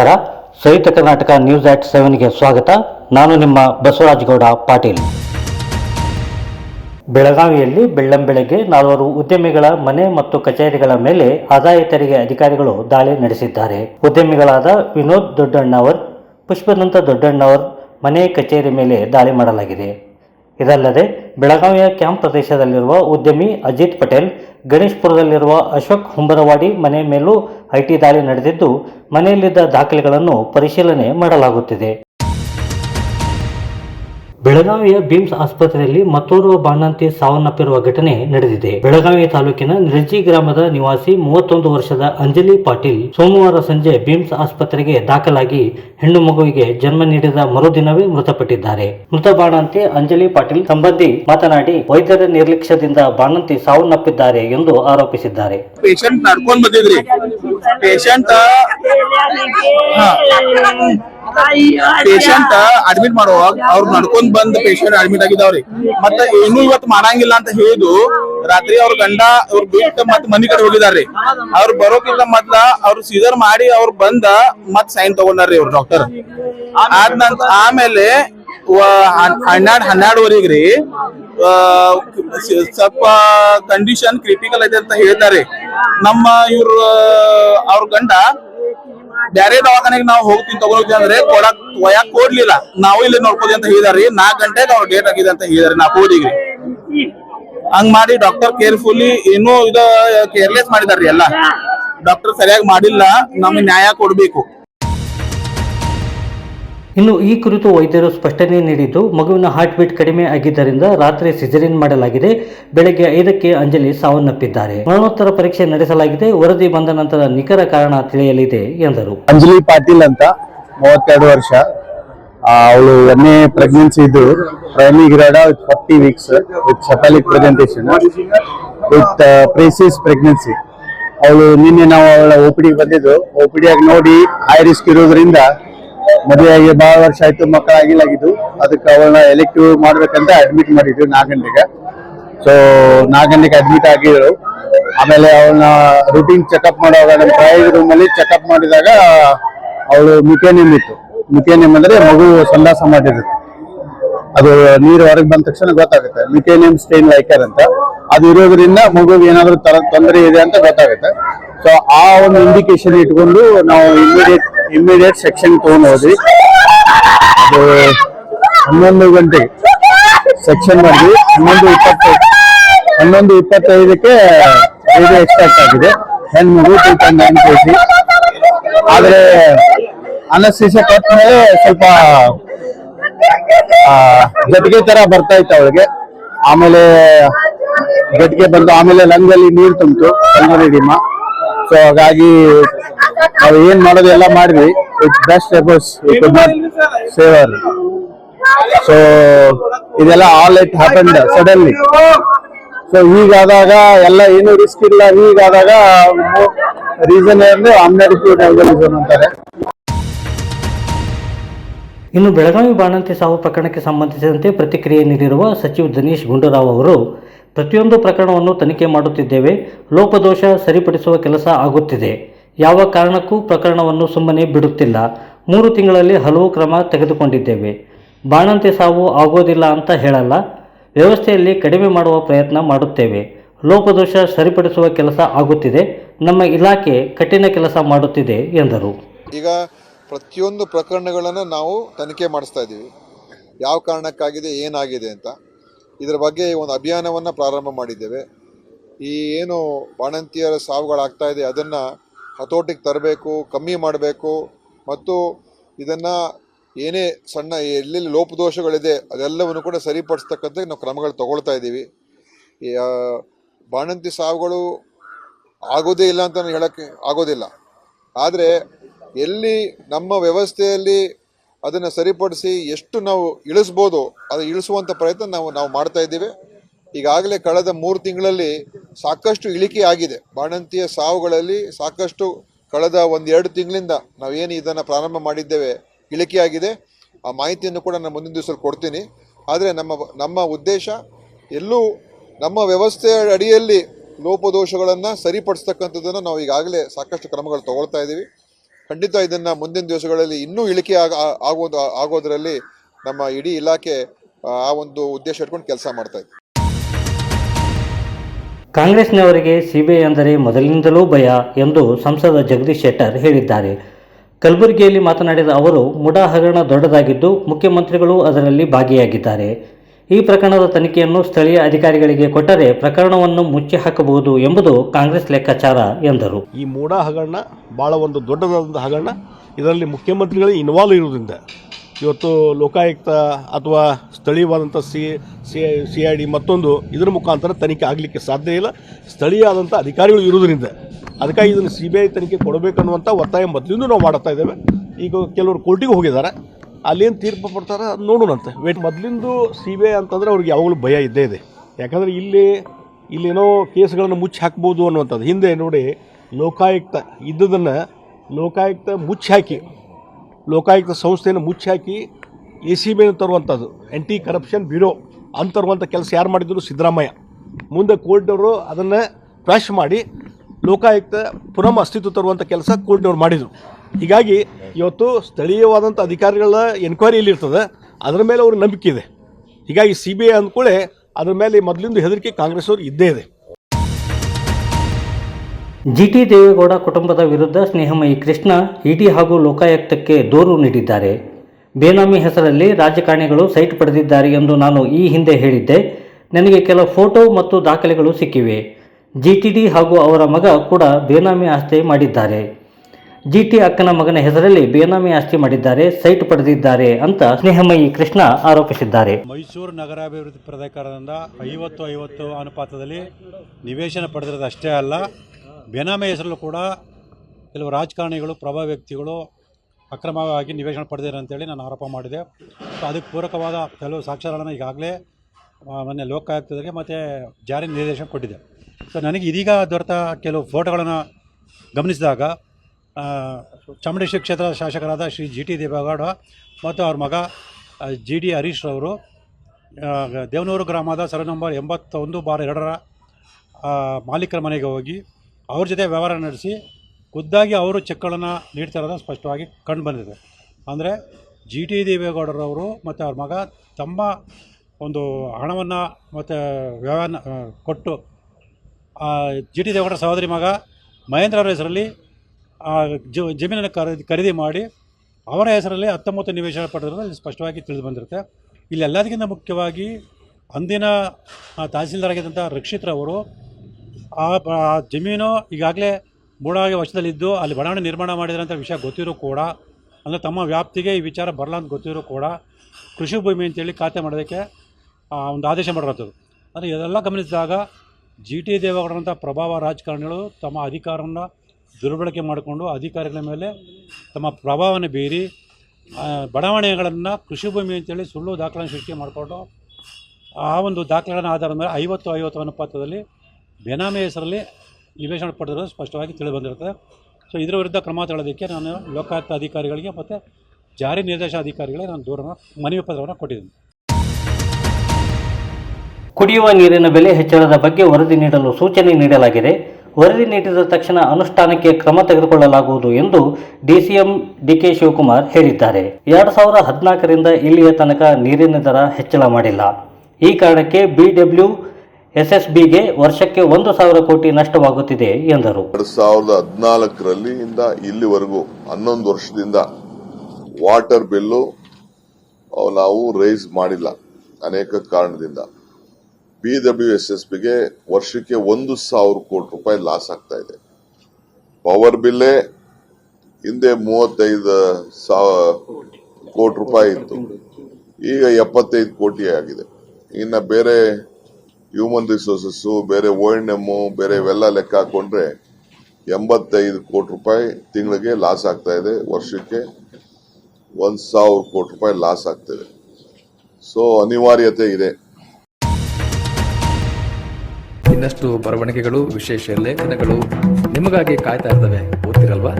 ನಮಸ್ಕಾರ. ಕರ್ನಾಟಕ ನ್ಯೂಸ್ ಆಟ್ ಸೆವೆನ್ಗೆ ಸ್ವಾಗತ. ನಾನು ನಿಮ್ಮ ಬಸವರಾಜಗೌಡ ಪಾಟೀಲ್. ಬೆಳಗಾವಿಯಲ್ಲಿ ಬೆಳ್ಳಂಬೆಳಗ್ಗೆ ನಾಲ್ವರು ಉದ್ಯಮಿಗಳ ಮನೆ ಮತ್ತು ಕಚೇರಿಗಳ ಮೇಲೆ ಆದಾಯ ತೆರಿಗೆ ಅಧಿಕಾರಿಗಳು ದಾಳಿ ನಡೆಸಿದ್ದಾರೆ. ಉದ್ಯಮಿಗಳಾದ ವಿನೋದ್ ದೊಡ್ಡಣ್ಣವರ್ ಪುಷ್ಪದಂತ ದೊಡ್ಡಣ್ಣವರ್ ಮನೆ ಕಚೇರಿ ಮೇಲೆ ದಾಳಿ ಮಾಡಲಾಗಿದೆ. ಇದಲ್ಲದೆ, ಬೆಳಗಾವಿಯ ಕ್ಯಾಂಪ್ ಪ್ರದೇಶದಲ್ಲಿರುವ ಉದ್ಯಮಿ ಅಜಿತ್ ಪಟೇಲ್, ಗಣೇಶ್ಪುರದಲ್ಲಿರುವ ಅಶೋಕ್ ಹುಂಬರವಾಡಿ ಮನೆ ಮೇಲೂ ಐಟಿ ದಾಳಿ ನಡೆದಿದ್ದು, ಮನೆಯಲ್ಲಿದ್ದ ದಾಖಲೆಗಳನ್ನು ಪರಿಶೀಲನೆ ಮಾಡಲಾಗುತ್ತಿದೆ. ಬೆಳಗಾವಿಯ ಬಿಮ್ಸ್ ಆಸ್ಪತ್ರೆಯಲ್ಲಿ ಮತ್ತೋರ್ವ ಬಾಣಂತಿ ಸಾವನ್ನಪ್ಪಿರುವ ಘಟನೆ ನಡೆದಿದೆ. ಬೆಳಗಾವಿ ತಾಲೂಕಿನ ನಿರ್ಜಿ ಗ್ರಾಮದ ನಿವಾಸಿ ಮೂವತ್ತೊಂದು ವರ್ಷದ ಅಂಜಲಿ ಪಾಟೀಲ್ ಸೋಮವಾರ ಸಂಜೆ ಬಿಮ್ಸ್ ಆಸ್ಪತ್ರೆಗೆ ದಾಖಲಾಗಿ ಹೆಣ್ಣು ಮಗುವಿಗೆ ಜನ್ಮ ನೀಡಿದ ಮರುದಿನವೇ ಮೃತಪಟ್ಟಿದ್ದಾರೆ. ಮೃತ ಬಾಣಂತಿ ಅಂಜಲಿ ಪಾಟೀಲ್ ಸಂಬಂಧಿ ಮಾತನಾಡಿ ವೈದ್ಯರ ನಿರ್ಲಕ್ಷ್ಯದಿಂದ ಬಾಣಂತಿ ಸಾವನ್ನಪ್ಪಿದ್ದಾರೆ ಎಂದು ಆರೋಪಿಸಿದ್ದಾರೆ. ಪೇಷಂಟ್ ನಡ್ಕೊಂಡ್ ಬಂದಿದ್ರಿ. ಪೇಷಂಟ್ ಪೇಷಂಟ್ ಅಡ್ಮಿಟ್ ಮಾಡುವಾಗ ಅವ್ರು ನಡ್ಕೊಂಡ್ ಬಂದ್ ಪೇಷಂಟ್ ಅಡ್ಮಿಟ್ ಆಗಿದಾವ್ರಿ. ಮತ್ತೆ ಏನು ಇವತ್ತು ಮಾಡಂಗಿಲ್ಲ ಅಂತ ಹೇಳಿದು ರಾತ್ರಿ ಅವ್ರ ಗಂಡ ಅವ್ರ ಬಿಟ್ಟು ಮತ್ತೆ ಮನಿ ಕಡೆ ಹೋಗಿದಾರ್ರಿ. ಅವ್ರು ಬರೋಕ್ಕಿಂತ ಮೊದ್ಲ ಅವ್ರು ಸೀಜರ್ ಮಾಡಿ ಅವ್ರು ಬಂದ ಮತ್ ಸೈನ್ ತಗೊಂಡಾರ್ರಿ ಅವ್ರ ಡಾಕ್ಟರ್ ಆದ ನಂತರ ಆಮೇಲೆ ಹನ್ನೆರಡು ಹನ್ನೆರಡುವರೆಗ್ರಿ ಸ್ವಲ್ಪ ಕಂಡೀಷನ್ ಕ್ರಿಟಿಕಲ್ ಐತೆ ಅಂತ ಹೇಳ್ತಾರೆ ನಮ್ಮ ಇವ್ರ ಅವ್ರ ಗಂಡ ಬ್ಯಾರೆ ದವಾಖಾನೆಗೆ ನಾವು ಹೋಗ್ತೀನಿ ತಗೊಳ್ತೀವಿ ಅಂದ್ರೆ ಕೊಡಕ್ ಒಯ್ಯಾಕ್ ಕೊಡ್ಲಿಲ್ಲ. ನಾವು ಇಲ್ಲಿ ನೋಡ್ಕೋದಿ ಅಂತ ಹೇಳಿದಾರಿ ನಾಲ್ಕು ಗಂಟೆಗೆ ಅವ್ರ ಡೇಟ್ ಆಗಿದೆ ಅಂತ ಹೇಳಿದಾರೆ ನಾಲ್ಕು ಓದಿಗ್ರಿ ಹಂಗ್ ಮಾಡಿ ಡಾಕ್ಟರ್ ಕೇರ್ಫುಲ್ಲಿ ಇನ್ನೂ ಇದು ಕೇರ್ಲೆಸ್ ಮಾಡಿದಾರ್ರಿ ಎಲ್ಲ. ಡಾಕ್ಟರ್ ಸರಿಯಾಗಿ ಮಾಡಿಲ್ಲ, ನಮ್ಗೆ ನ್ಯಾಯ ಕೊಡ್ಬೇಕು. ಇನ್ನು ಈ ಕುರಿತು ವೈದ್ಯರು ಸ್ಪಷ್ಟನೆ ನೀಡಿದ್ದು, ಮಗುವಿನ ಹಾರ್ಟ್ ಬೀಟ್ ಕಡಿಮೆ ಆಗಿದ್ದರಿಂದ ರಾತ್ರಿ ಸಿಜರಿನ್ ಮಾಡಲಾಗಿದೆ. ಬೆಳಗ್ಗೆ ಐದಕ್ಕೆ ಅಂಜಲಿ ಸಾವನ್ನಪ್ಪಿದ್ದಾರೆ. ಮರಣೋತ್ತರ ಪರೀಕ್ಷೆ ನಡೆಸಲಾಗಿದೆ. ವರದಿ ಬಂದ ನಂತರ ನಿಖರ ಕಾರಣ ತಿಳಿಯಲಿದೆ ಎಂದರು. ಅಂಜಲಿ ಪಾಟೀಲ್ ಅಂತ ಮೂವತ್ತೆರಡು ವರ್ಷ. ಅವಳು ಒಂದೇ ಪ್ರೆಗ್ನೆನ್ಸಿ ಇದ್ದು primi gravida with forty weeks with cephalic presentation with precious pregnancy ಅವಳು ನಿನ್ನೆ ನಾವು ಅವಳ ಓ ಬಂದಿದ್ದು. ಓ ಪಿ ನೋಡಿ ಹೈ ರಿಸ್ಕ್ ಇರೋದ್ರಿಂದ ಮದುವೆಯಾಗಿ ಬಹಳ ವರ್ಷ ಆಯ್ತು ಮಕ್ಕಳಾಗಿಲ್ಲಾಗಿದ್ದು ಅದಕ್ಕೆ ಅವಳನ್ನ ಎಲೆಕ್ಟಿವ್ ಮಾಡ್ಬೇಕಂತ ಅಡ್ಮಿಟ್ ಮಾಡಿದ್ವಿ ನಾಗಂಡಿಗೆ ಸೊ ನಾಗಂಡಿಗೆ ಅಡ್ಮಿಟ್ ಆಗಿದ್ರು ಆಮೇಲೆ ಅವಳನ್ನ ರೂಟೀನ್ ಚೆಕಪ್ ಮಾಡುವಾಗ ನಮ್ಮ ಪ್ರೈವೇಟ್ ರೂಮ್ ಅಲ್ಲಿ ಚೆಕಪ್ ಮಾಡಿದಾಗ ಅವಳು ಮಿಕೇನಿಯಂ ಇತ್ತು. ಮಿಕೇನಿಯಂ ಅಂದ್ರೆ ಮಗು ಸಂದಾಸ ಮಾಡಿರುತ್ತೆ. ಅದು ನೀರು ಹೊರಗೆ ಬಂದ ತಕ್ಷಣ ಗೊತ್ತಾಗುತ್ತೆ. ಮಿಕೇನಿಯಂ ಸ್ಟೇನ್ ಲೈಕರ್ ಅಂತ. ಅದು ಇರೋದ್ರಿಂದ ಮಗುಗೆ ಏನಾದ್ರೂ ತರ ತೊಂದರೆ ಇದೆ ಅಂತ ಗೊತ್ತಾಗುತ್ತೆ. ಸೊ ಆ ಒಂದು ಇಂಡಿಕೇಶನ್ ಇಟ್ಕೊಂಡು ನಾವು ಇಮಿಡಿಯೇಟ್ ಇಮಿಡಿಯೇಟ್ ಸೆಕ್ಷನ್ ತಗೊಂಡು ಹೋದ್ವಿ ಅದು ಹನ್ನೊಂದು ಗಂಟೆಗೆ ಸೆಕ್ಷನ್ ಮಾಡಿದ್ವಿ ಹನ್ನೊಂದು ಇಪ್ಪತ್ತೈದು. ಹನ್ನೊಂದು ಇಪ್ಪತ್ತೈದಕ್ಕೆ ಬೇಬಿ ಎಕ್ಸ್ಟ್ರಾಕ್ಟ್ ಆಗಿದೆ. ಹೆಣ್ಣು ಮಗು two point nine K G ಆದರೆ ಅನಸ್ತೀಸ ಕೊಟ್ಟ ಮೇಲೆ ಸ್ವಲ್ಪ ಗಟ್ಟಿಗೆ ತರ ಬರ್ತಾ ಇತ್ತು ಅವಳಿಗೆ. ಆಮೇಲೆ ಗಟ್ಟಿಗೆ ಬಂದು ಆಮೇಲೆ ಲಂಗಲ್ಲಿ ನೀರು ತುಂಬಿತು ಕಲ್ಮರಿಡಿಮ ಸೊ ಹಾಗಾಗಿ ನಾವು ಏನ್ ಮಾಡೋದು ಎಲ್ಲ ಮಾಡಿದ್ವಿ. It best efforts saver so ಇದೆಲ್ಲ all it happen suddenly so ಹೀಗಾದಾಗ ಎಲ್ಲ ಏನು ರಿಸ್ಕ್ ಇಲ್ಲ. ಹೀಗಾದಾಗ ರೀಸನ್ ಅಂದ್ರೆ ಅಂತಾರೆ. ಇನ್ನು ಬೆಳಗಾವಿ ಬಾಣಂತಿ ಸಾವು ಪ್ರಕರಣಕ್ಕೆ ಸಂಬಂಧಿಸಿದಂತೆ ಪ್ರತಿಕ್ರಿಯೆ ನೀಡಿರುವ ಸಚಿವ ದಿನೇಶ್ ಗುಂಡೂರಾವ್ ಅವರು, ಪ್ರತಿಯೊಂದು ಪ್ರಕರಣವನ್ನು ತನಿಖೆ ಮಾಡುತ್ತಿದ್ದೇವೆ. ಲೋಪದೋಷ ಸರಿಪಡಿಸುವ ಕೆಲಸ ಆಗುತ್ತಿದೆ. ಯಾವ ಕಾರಣಕ್ಕೂ ಪ್ರಕರಣವನ್ನು ಸುಮ್ಮನೆ ಬಿಡುತ್ತಿಲ್ಲ. ಮೂರು ತಿಂಗಳಲ್ಲಿ ಹಲವು ಕ್ರಮ ತೆಗೆದುಕೊಂಡಿದ್ದೇವೆ. ಬಾಣಂತಿ ಸಾವು ಆಗೋದಿಲ್ಲ ಅಂತ ಹೇಳಲ್ಲ. ವ್ಯವಸ್ಥೆಯಲ್ಲಿ ಕಡಿಮೆ ಮಾಡುವ ಪ್ರಯತ್ನ ಮಾಡುತ್ತೇವೆ. ಲೋಪದೋಷ ಸರಿಪಡಿಸುವ ಕೆಲಸ ಆಗುತ್ತಿದೆ. ನಮ್ಮ ಇಲಾಖೆ ಕಠಿಣ ಕೆಲಸ ಮಾಡುತ್ತಿದೆ, ಎಂದರು. ಈಗ ಪ್ರತಿಯೊಂದು ಪ್ರಕರಣಗಳನ್ನು ನಾವು ತನಿಖೆ ಮಾಡಿಸ್ತಾ ಇದ್ದೀವಿ. ಯಾವ ಕಾರಣಕ್ಕಾಗಿದೆ, ಏನಾಗಿದೆ ಅಂತ. ಇದರ ಬಗ್ಗೆ ಒಂದು ಅಭಿಯಾನವನ್ನು ಪ್ರಾರಂಭ ಮಾಡಿದ್ದೇವೆ. ಈ ಏನು ಬಾಣಂತಿಯರ ಸಾವುಗಳಾಗ್ತಾ ಇದೆ, ಅದನ್ನು ಹತೋಟಿಗೆ ತರಬೇಕು, ಕಮ್ಮಿ ಮಾಡಬೇಕು. ಮತ್ತು ಇದನ್ನು ಏನೇ ಸಣ್ಣ ಎಲ್ಲೆಲ್ಲಿ ಲೋಪದೋಷಗಳಿದೆ, ಅದೆಲ್ಲವನ್ನು ಕೂಡ ಸರಿಪಡಿಸ್ತಕ್ಕಂಥ ನಾವು ಕ್ರಮಗಳು ತಗೊಳ್ತಾ ಇದ್ದೀವಿ. ಬಾಣಂತಿ ಸಾವುಗಳು ಆಗೋದೇ ಇಲ್ಲ ಅಂತ ನಾನು ಹೇಳೋಕ್ಕೆ ಆಗೋದಿಲ್ಲ. ಆದರೆ ಎಲ್ಲಿ ನಮ್ಮ ವ್ಯವಸ್ಥೆಯಲ್ಲಿ ಅದನ್ನು ಸರಿಪಡಿಸಿ ಎಷ್ಟು ನಾವು ಇಳಿಸ್ಬೋದು, ಅದು ಇಳಿಸುವಂಥ ಪ್ರಯತ್ನ ನಾವು ನಾವು ಮಾಡ್ತಾ ಇದ್ದೀವಿ. ಈಗಾಗಲೇ ಕಳೆದ ಮೂರು ತಿಂಗಳಲ್ಲಿ ಸಾಕಷ್ಟು ಇಳಿಕೆ ಆಗಿದೆ. ಬಾಣಂತಿಯ ಸಾವುಗಳಲ್ಲಿ ಸಾಕಷ್ಟು ಕಳೆದ ಒಂದೆರಡು ತಿಂಗಳಿಂದ ನಾವೇನು ಇದನ್ನು ಪ್ರಾರಂಭ ಮಾಡಿದ್ದೇವೆ ಇಳಿಕೆಯಾಗಿದೆ ಆ ಮಾಹಿತಿಯನ್ನು ಕೂಡ ನಾನು ಮುಂದಿನ ದಿವಸದಲ್ಲಿ ಕೊಡ್ತೀನಿ. ಆದರೆ ನಮ್ಮ ನಮ್ಮ ಉದ್ದೇಶ ಎಲ್ಲೂ ನಮ್ಮ ವ್ಯವಸ್ಥೆಯ ಅಡಿಯಲ್ಲಿ ಲೋಪದೋಷಗಳನ್ನು ಸರಿಪಡಿಸ್ತಕ್ಕಂಥದ್ದನ್ನು ನಾವು ಈಗಾಗಲೇ ಸಾಕಷ್ಟು ಕ್ರಮಗಳು ತಗೊಳ್ತಾ ಇದ್ದೀವಿ. ಖಂಡಿತ ಇದನ್ನು ಮುಂದಿನ ದಿವಸಗಳಲ್ಲಿ ಇನ್ನೂ ಇಳಿಕೆ ಆಗ ಆಗೋದು ಆಗೋದರಲ್ಲಿ ನಮ್ಮ ಇಡೀ ಇಲಾಖೆ ಆ ಒಂದು ಉದ್ದೇಶ ಇಟ್ಕೊಂಡು ಕೆಲಸ ಮಾಡ್ತಾ ಇದೆ. ಕಾಂಗ್ರೆಸ್ನವರಿಗೆ ಸಿಬಿಐ ಅಂದರೆ ಮೊದಲಿನಿಂದಲೂ ಭಯ ಎಂದು ಸಂಸದ ಜಗದೀಶ್ ಶೆಟ್ಟರ್ ಹೇಳಿದ್ದಾರೆ. ಕಲಬುರಗಿಯಲ್ಲಿ ಮಾತನಾಡಿದ ಅವರು, ಮುಡಾ ಹಗರಣ ದೊಡ್ಡದಾಗಿದ್ದು ಮುಖ್ಯಮಂತ್ರಿಗಳು ಅದರಲ್ಲಿ ಭಾಗಿಯಾಗಿದ್ದಾರೆ. ಈ ಪ್ರಕರಣದ ತನಿಖೆಯನ್ನು ಸ್ಥಳೀಯ ಅಧಿಕಾರಿಗಳಿಗೆ ಕೊಟ್ಟರೆ ಪ್ರಕರಣವನ್ನು ಮುಚ್ಚಿ ಹಾಕಬಹುದು ಎಂಬುದು ಕಾಂಗ್ರೆಸ್ ಲೆಕ್ಕಾಚಾರ ಎಂದರು. ಈ ಮೂಡಾ ಹಗರಣ ಭಾಳ ಒಂದು ದೊಡ್ಡದಾದಂಥ ಹಗರಣ. ಇದರಲ್ಲಿ ಮುಖ್ಯಮಂತ್ರಿಗಳೇ ಇನ್ವಾಲ್ವ್ ಇರೋದ್ರಿಂದ ಇವತ್ತು ಲೋಕಾಯುಕ್ತ ಅಥವಾ ಸ್ಥಳೀಯವಾದಂಥ ಸಿ ಸಿ ಐ ಡಿ ಮತ್ತೊಂದು ಇದರ ಮುಖಾಂತರ ತನಿಖೆ ಆಗಲಿಕ್ಕೆ ಸಾಧ್ಯ ಇಲ್ಲ. ಸ್ಥಳೀಯ ಆದಂಥ ಅಧಿಕಾರಿಗಳು ಇರುವುದರಿಂದ ಅದಕ್ಕಾಗಿ ಇದನ್ನು ಸಿ ಬಿ ಐ ತನಿಖೆ ಕೊಡಬೇಕನ್ನುವಂಥ ಒತ್ತಾಯ ಮೊದಲಿಂದ ನಾವು ಮಾಡ್ತಾ ಇದ್ದೇವೆ. ಈಗ ಕೆಲವರು ಕೋರ್ಟಿಗೆ ಹೋಗಿದ್ದಾರೆ. ಅಲ್ಲೇನು ತೀರ್ಪು ಕೊಡ್ತಾರೆ ಅದು ನೋಡೋಣಂತೆ. ವೇಟ್ ಮೊದಲಿಂದು ಸಿ ಬಿ ಐ ಅಂತಂದ್ರೆ ಅವ್ರಿಗೆ ಯಾವಾಗಲೂ ಭಯ ಇದ್ದೇ ಇದೆ. ಯಾಕಂದರೆ ಇಲ್ಲಿ, ಇಲ್ಲೇನೋ ಕೇಸ್ಗಳನ್ನು ಮುಚ್ಚಿ ಹಾಕ್ಬೋದು ಅನ್ನುವಂಥದ್ದು. ಹಿಂದೆ ನೋಡಿ ಲೋಕಾಯುಕ್ತ ಇದ್ದದನ್ನು ಲೋಕಾಯುಕ್ತ ಮುಚ್ಚಿ ಹಾಕಿ ಲೋಕಾಯುಕ್ತ ಸಂಸ್ಥೆಯನ್ನು ಮುಚ್ಚಾಕಿ ಎ ಸಿ ಬಿ ತರುವಂಥದ್ದು. ಆ್ಯಂಟಿ ಕರಪ್ಷನ್ ಬ್ಯೂರೋ ಅಂತ ತರುವಂಥ ಕೆಲಸ ಯಾರು ಮಾಡಿದ್ರು? ಸಿದ್ದರಾಮಯ್ಯ. ಮುಂದೆ ಕೋರ್ಟ್ನವರು ಅದನ್ನು ಕ್ವಾಶ್ ಮಾಡಿ ಲೋಕಾಯುಕ್ತ ಪುನಃ ಅಸ್ತಿತ್ವ ತರುವಂಥ ಕೆಲಸ ಕೋರ್ಟ್ನವ್ರು ಮಾಡಿದರು. ಹೀಗಾಗಿ ಇವತ್ತು ಸ್ಥಳೀಯವಾದಂಥ ಅಧಿಕಾರಿಗಳ ಎನ್ಕ್ವೈರಿ ಇಲ್ಲಿರ್ತದೆ. ಅದರ ಮೇಲೆ ಅವ್ರ ನಂಬಿಕೆ ಇದೆ. ಹೀಗಾಗಿ ಸಿ ಬಿ ಐ ಅಂದ್ಕೊಳ್ಳೆ ಅದರ ಮೇಲೆ ಮೊದಲಿಂದ ಹೆದರಿಕೆ ಕಾಂಗ್ರೆಸ್ ಅವ್ರು ಇದ್ದೇ ಇದೆ. ಜಿಟಿ ದೇವೇಗೌಡ ಕುಟುಂಬದ ವಿರುದ್ಧ ಸ್ನೇಹಮಯಿ ಕೃಷ್ಣ ಇಡಿ ಹಾಗೂ ಲೋಕಾಯುಕ್ತಕ್ಕೆ ದೂರು ನೀಡಿದ್ದಾರೆ. ಬೇನಾಮಿ ಹೆಸರಲ್ಲಿ ರಾಜಕಾರಣಿಗಳು ಸೈಟ್ ಪಡೆದಿದ್ದಾರೆ ಎಂದು ನಾನು ಈ ಹಿಂದೆ ಹೇಳಿದ್ದೆ. ನನಗೆ ಕೆಲ ಫೋಟೋ ಮತ್ತು ದಾಖಲೆಗಳು ಸಿಕ್ಕಿವೆ. ಜಿಟಿಡಿ ಹಾಗೂ ಅವರ ಮಗ ಕೂಡ ಬೇನಾಮಿ ಆಸ್ತಿ ಮಾಡಿದ್ದಾರೆ. ಜಿಟಿ ಅಕ್ಕನ ಮಗನ ಹೆಸರಲ್ಲಿ ಬೇನಾಮಿ ಆಸ್ತಿ ಮಾಡಿದ್ದಾರೆ, ಸೈಟ್ ಪಡೆದಿದ್ದಾರೆ ಅಂತ ಸ್ನೇಹಮಯಿ ಕೃಷ್ಣ ಆರೋಪಿಸಿದ್ದಾರೆ. ಮೈಸೂರು ನಗರಾಭಿವೃದ್ಧಿ ಪ್ರಾಧಿಕಾರದಿಂದ ಐವತ್ತು ಐವತ್ತು ಅನುಪಾತದಲ್ಲಿ ನಿವೇಶನ ಪಡೆದಿರೋದು ಅಷ್ಟೇ ಅಲ್ಲ ಬೆನಾಮಿ ಹೆಸರಲ್ಲೂ ಕೂಡ ಕೆಲವು ರಾಜಕಾರಣಿಗಳು ಪ್ರಭಾವ ವ್ಯಕ್ತಿಗಳು ಅಕ್ರಮವಾಗಿ ನಿವೇಶನ ಪಡೆದಿದ್ದಾರೆ ಅಂತೇಳಿ ನಾನು ಆರೋಪ ಮಾಡಿದೆ. ಸೊ ಅದಕ್ಕೆ ಪೂರಕವಾದ ಕೆಲವು ಸಾಕ್ಷ್ಯಗಳನ್ನು ಈಗಾಗಲೇ ಮೊನ್ನೆ ಲೋಕಾಯುಕ್ತರಿಗೆ ಮತ್ತು ಜಾರಿ ನಿರ್ದೇಶನ ಕೊಟ್ಟಿದೆ. ಸೊ ನನಗೆ ಇದೀಗ ದೊರೆತ ಕೆಲವು ಫೋಟೋಗಳನ್ನು ಗಮನಿಸಿದಾಗ ಚಾಮುಂಡೇಶ್ವರಿ ಕ್ಷೇತ್ರದ ಶಾಸಕರಾದ ಶ್ರೀ ಜಿ ಟಿ ದೇವೇಗೌಡ ಮತ್ತು ಅವ್ರ ಮಗ ಜಿ ಡಿ ಹರೀಶ್ ರವರು ದೇವನೂರು ಗ್ರಾಮದ ಸರ್ವೆ ನಂಬರ್ ಎಂಬತ್ತೊಂದು ಬಾರ್ ಎರಡರ ಮಾಲೀಕರ ಮನೆಗೆ ಹೋಗಿ ಅವ್ರ ಜೊತೆ ವ್ಯವಹಾರ ನಡೆಸಿ ಖುದ್ದಾಗಿ ಅವರು ಚೆಕ್ಗಳನ್ನು ನೀಡ್ತಾ ಇರೋದು ಸ್ಪಷ್ಟವಾಗಿ ಕಂಡು ಬಂದಿದೆ. ಅಂದರೆ ಜಿ ಟಿ ದೇವೇಗೌಡರವರು ಮತ್ತು ಅವ್ರ ಮಗ ತಮ್ಮ ಒಂದು ಹಣವನ್ನು ಮತ್ತು ವ್ಯವಹಾರ ಕೊಟ್ಟು ಜಿ ಟಿ ದೇವೇಗೌಡರ ಸಹೋದರಿ ಮಗ ಮಹೇಂದ್ರ ಅವರ ಹೆಸರಲ್ಲಿ ಜಮೀನನ್ನು ಖರೀದಿ ಖರೀದಿ ಮಾಡಿ ಅವರ ಹೆಸರಲ್ಲಿ ಹತ್ತೊಂಬತ್ತು ನಿವೇಶನ ಪಡೆದಿರೋದು ಇಲ್ಲಿ ಸ್ಪಷ್ಟವಾಗಿ ತಿಳಿದು ಬಂದಿರುತ್ತೆ. ಇಲ್ಲಿ ಎಲ್ಲದಕ್ಕಿಂತ ಮುಖ್ಯವಾಗಿ ಅಂದಿನ ತಹಸೀಲ್ದಾರ್ ಆಗಿದ್ದಂಥ ಆ ಜಮೀನು ಈಗಾಗಲೇ ಮೂಡಾಗಿ ವಶದಲ್ಲಿದ್ದು, ಅಲ್ಲಿ ಬಡಾವಣೆ ನಿರ್ಮಾಣ ಮಾಡಿದ್ರೆ ಅಂತ ವಿಷಯ ಗೊತ್ತಿರೋ ಕೂಡ, ಅಂದರೆ ತಮ್ಮ ವ್ಯಾಪ್ತಿಗೆ ಈ ವಿಚಾರ ಬರಲ್ಲ ಅಂತ ಗೊತ್ತಿರೋ ಕೂಡ, ಕೃಷಿ ಭೂಮಿ ಅಂತೇಳಿ ಖಾತೆ ಮಾಡೋದಕ್ಕೆ ಒಂದು ಆದೇಶ ಮಾಡಿರೋದು. ಅಂದರೆ ಇದೆಲ್ಲ ಗಮನಿಸಿದಾಗ ಜಿ ಟಿ ದೇವೇಗೌಡರಂಥ ಪ್ರಭಾವ ರಾಜಕಾರಣಿಗಳು ತಮ್ಮ ಅಧಿಕಾರವನ್ನು ದುರ್ಬಳಕೆ ಮಾಡಿಕೊಂಡು ಅಧಿಕಾರಿಗಳ ಮೇಲೆ ತಮ್ಮ ಪ್ರಭಾವವನ್ನು ಬೀರಿ ಬಡಾವಣೆಗಳನ್ನು ಕೃಷಿ ಭೂಮಿ ಅಂತೇಳಿ ಸುಳ್ಳು ದಾಖಲೆಯನ್ನು ಸೃಷ್ಟಿ ಮಾಡಿಕೊಂಡು, ಆ ಒಂದು ದಾಖಲೆಗಳ ಆಧಾರದ ಮೇಲೆ ಐವತ್ತು ಐವತ್ತು ಅನುಪಾತದಲ್ಲಿ ಬೆನಾಮಿ ಹೆಸರಲ್ಲಿ ನಿವೇಶನ ಪಡೆದಿರೋದು ಸ್ಪಷ್ಟವಾಗಿ ತಿಳಿದು ಬಂದಿರುತ್ತದೆ ಸೊ ಇದರ ವಿರುದ್ಧ ಕ್ರಮ ತಗೊಳ್ಳೋದಕ್ಕೆ ನಾನು ಲೋಕಾಯುಕ್ತ ಅಧಿಕಾರಿಗಳಿಗೆ ಮತ್ತು ಜಾರಿ ನಿರ್ದೇಶ ಅಧಿಕಾರಿಗಳಿಗೆ ನಾನು ದೂರನ್ನು, ಮನವಿ ಪತ್ರವನ್ನು ಕೊಟ್ಟಿದ್ದೀನಿ. ಕುಡಿಯುವ ನೀರಿನ ಬೆಲೆ ಹೆಚ್ಚಳದ ಬಗ್ಗೆ ವರದಿ ನೀಡಲು ಸೂಚನೆ ನೀಡಲಾಗಿದೆ. ವರದಿ ನೀಡಿದ ತಕ್ಷಣ ಅನುಷ್ಠಾನಕ್ಕೆ ಕ್ರಮ ತೆಗೆದುಕೊಳ್ಳಲಾಗುವುದು ಎಂದು ಡಿಸಿಎಂ ಡಿಕೆ ಶಿವಕುಮಾರ್ ಹೇಳಿದ್ದಾರೆ. ಎರಡು ಸಾವಿರದ ಹದಿನಾಲ್ಕರಿಂದ ಇಲ್ಲಿಯ ತನಕ ನೀರಿನ ದರ ಹೆಚ್ಚಳ ಮಾಡಿಲ್ಲ. ಈ ಕಾರಣಕ್ಕೆ ಬಿಡಬ್ಲ್ಯೂ ಎಸ್ಎಸ್ಬಿಗೆ ವರ್ಷಕ್ಕೆ ಒಂದು ಸಾವಿರ ಕೋಟಿ ನಷ್ಟವಾಗುತ್ತಿದೆ ಎಂದರು. ಎರಡು ಸಾವಿರದ ಹದಿನಾಲ್ಕರಲ್ಲಿ ಇಂದ ಇಲ್ಲಿವರೆಗೂ ಹನ್ನೊಂದು ವರ್ಷದಿಂದ ವಾಟರ್ ಬಿಲ್ಲು ನಾವು ರೈಸ್ ಮಾಡಿಲ್ಲ ಅನೇಕ ಕಾರಣದಿಂದ. ಬಿ ಡಬ್ಲ್ಯೂ ಎಸ್ ಎಸ್ ಬಿಗೆ ವರ್ಷಕ್ಕೆ ಒಂದು ಸಾವಿರ ಕೋಟಿ ರೂಪಾಯಿ ಲಾಸ್ ಆಗ್ತಾ ಇದೆ. ಪವರ್ ಬಿಲ್ಲೇ ಹಿಂದೆ ಮೂವತ್ತೈದು ಕೋಟಿ ರೂಪಾಯಿ ಇತ್ತು. ಈಗ ಎಪ್ಪತ್ತೈದು ಕೋಟಿ ಆಗಿದೆ. ಇನ್ನು ಬೇರೆ ಹ್ಯೂಮನ್ ರಿಸೋರ್ಸಸ್ ಬೇರೆ ಓ ಎನ್ ಬೇರೆ ಇವೆಲ್ಲ ಲೆಕ್ಕ ಹಾಕೊಂಡ್ರೆ ಎಂಬತ್ತೈದು ಕೋಟಿ ರೂಪಾಯಿ ತಿಂಗಳಿಗೆ ಲಾಸ್ ಆಗ್ತಾ ಇದೆ, ವರ್ಷಕ್ಕೆ ಒಂದ್ ಸಾವಿರ ಕೋಟಿ ರೂಪಾಯಿ ಲಾಸ್ ಆಗ್ತದೆ ಸೊ ಅನಿವಾರ್ಯತೆ ಇದೆ. ಇನ್ನಷ್ಟು ಬರವಣಿಗೆಗಳು, ವಿಶೇಷ ಲೇಖನಗಳು ನಿಮಗಾಗಿ ಕಾಯ್ತಾ ಇರ್ತವೆ. ಓದ್ತಿರಲ್ವಾ?